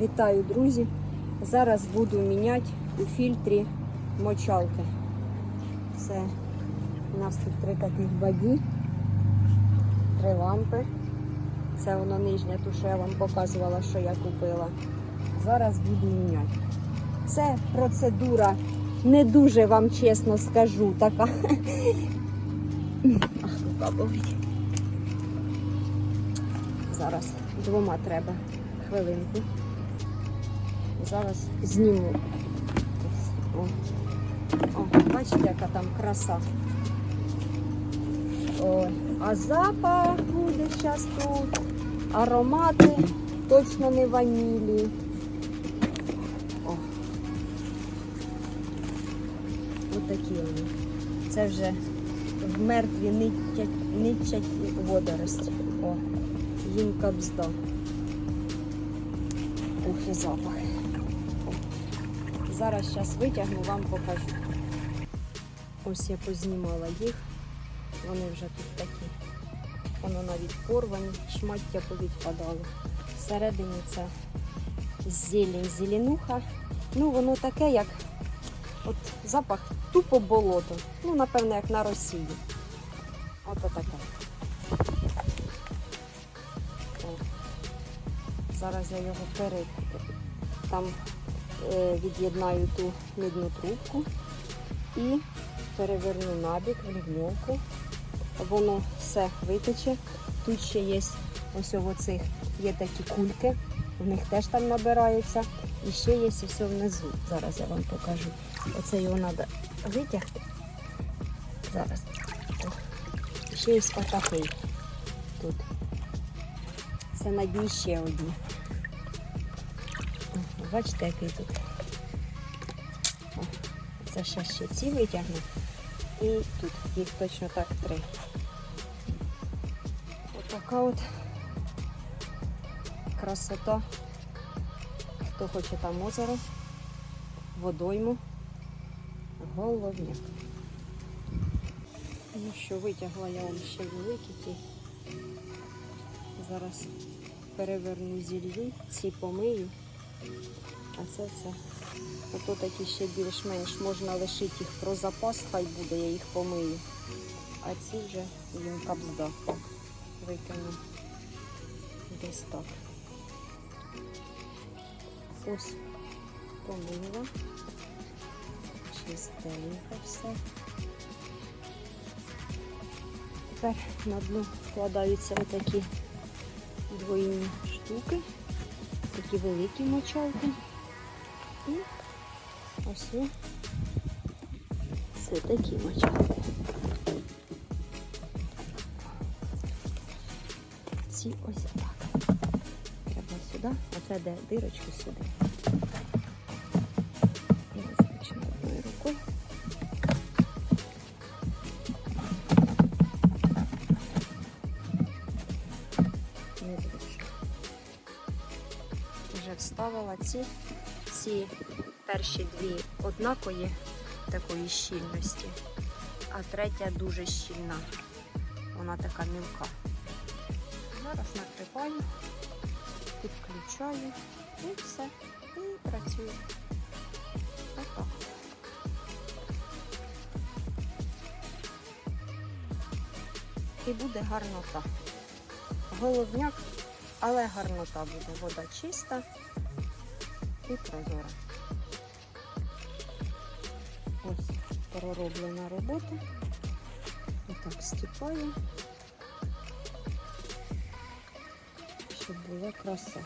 Вітаю, друзі! Зараз буду міняти у фільтрі мочалки. Це у нас тут три таких баді, три лампи. Це воно нижнє, ту, я вам показувала, що я купила. Зараз буду міняти. Це процедура, не дуже вам чесно скажу, така. Ах, рука болить. Зараз двома треба хвилинку. Зараз зніму. О, О, бачите, яка там краса. Ой, а запах буде зараз тут. Аромати точно не ванілі. Отакі вони. Це вже в мертві нитять водорості. О, їм кабзда. Ух, і запах. Зараз зараз витягну, вам покажу. Ось я познімала їх. Вони вже тут такі. Воно навіть порвані, шмаття повідпадало. Всередині це зелень, зеленуха. Ну, воно таке, як от запах тупо болото. Ну, напевно, як на Росії. Ото таке. О. Зараз я його перед там від'єднаю ту мідну трубку і переверну набік в лівньовку. Воно все витече. Тут ще є ось у цих є такі кульки, в них теж там набирається. І ще є ось внизу. Зараз я вам покажу. Оце його треба витягти. Зараз. Ще є отакий тут. Це на дні ще одні. Бачите, який тут. Це ще ще ці витягну. І тут їх точно так три. Отака от красота. Хто хоче там озеро, водойму, головняк. Ну що, витягла я вам ще великі ті. Зараз переверну зілью, ці помию, а це все. Ото такі ще більш-менш можна лишити їх про запас, хай буде, я їх помию. А ці вже їм капзда. Викину десь так. Ось помила. Чистенько все. Тепер на дно вкладаються отакі двойні штуки, такі великі мочалки. І ось це такі мочалки. Ці ось так. Треба сюди, а це де дирочки сюди. Вже ці, ці перші дві однакові такої щільності, а третя дуже щільна. Вона така мілка. Зараз накриваю, підключаю і все. І працюю. Отак. І буде гарнота. Головняк, але гарнота буде. Вода чиста і прозора. Ось пророблена робота. Отак стіпаю, щоб була краса.